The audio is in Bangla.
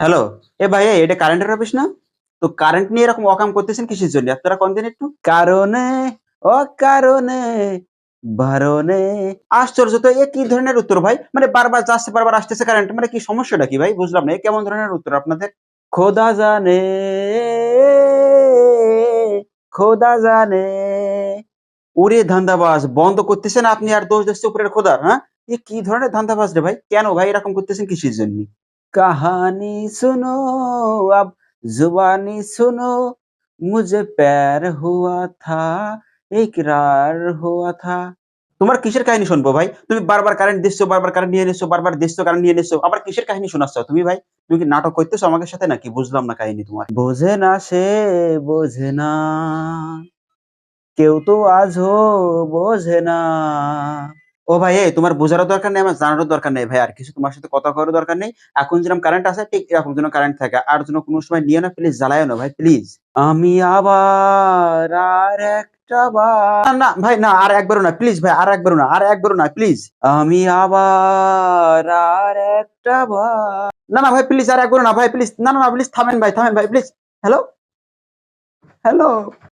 হ্যালো এ ভাই এটা কারেন্টের অফিস না? তো কারেন্ট নিয়ে এরকম অকাম করতেছেন কিসের জন্য? আপনারা কোন দিন একটু? কারণে, ও কারণে, বারণে। আশ্চর্য, তো এ কি ধরনের উত্তর ভাই? মানে বারবার যাচ্ছে, বারবার আসতেছে কারেন্ট মানে কি সমস্যাটা কি ভাই? বুঝলাম না কেমন ধরনের উত্তর আপনাদের? খোদা জানে খোদা জানে। ওরে ধান্দাবাজ, বন্ধ করতেছেন আপনি আর দোষ দিচ্ছে উপরের খোদার হ্যাঁ? এ কি ধরনের ধান্দাবাজ রে ভাই? কেন ভাই এরকম করতেছেন কিসের জন্য? कहानी सुनो अब जुबानी सुनो मुझे प्यार हुआ था इकरार हुआ था তোমার কিসের কাহিনী শুনবো ভাই তুমি বারবার কারেন্ট দিচ্ছ বারবার কারেন্ট নিয়ে নিচ্ছ বারবার দিচ্ছ কারেন্ট নিয়ে নিচ্ছ আবার কিসের কাহিনী শোনাচ্ছ তুমি ভাই তুমি কি নাটক করতেছো আমাদের সাথে নাকি বুঝলাম না কাহিনী তোমার বোঝে না সে বোঝে না কেউ তো আজও বোঝে না ও ভাই এই তোমার বোঝারও দরকার নেই আমার জানারও দরকার নেই ভাই আর কিছু তোমার সাথে কথা করার দরকার নেই। এখন যেরকম কারেন্ট আছে ঠিক এরকম যেন কারেন্ট থাকে। আর যেন কোনো সময় নিয়ে না প্লিজ জ্বালায় না ভাই প্লিজ আমি আবার আর একটা বার না, ভাই না আর একবারও না প্লিজ ভাই আর একবারও না আর একবারও না প্লিজ আমি আবার আর একটা বার না না ভাই প্লিজ আর একবারও না ভাই প্লিজ না না প্লিজ থামেন ভাই থামেন ভাই প্লিজ হ্যালো হ্যালো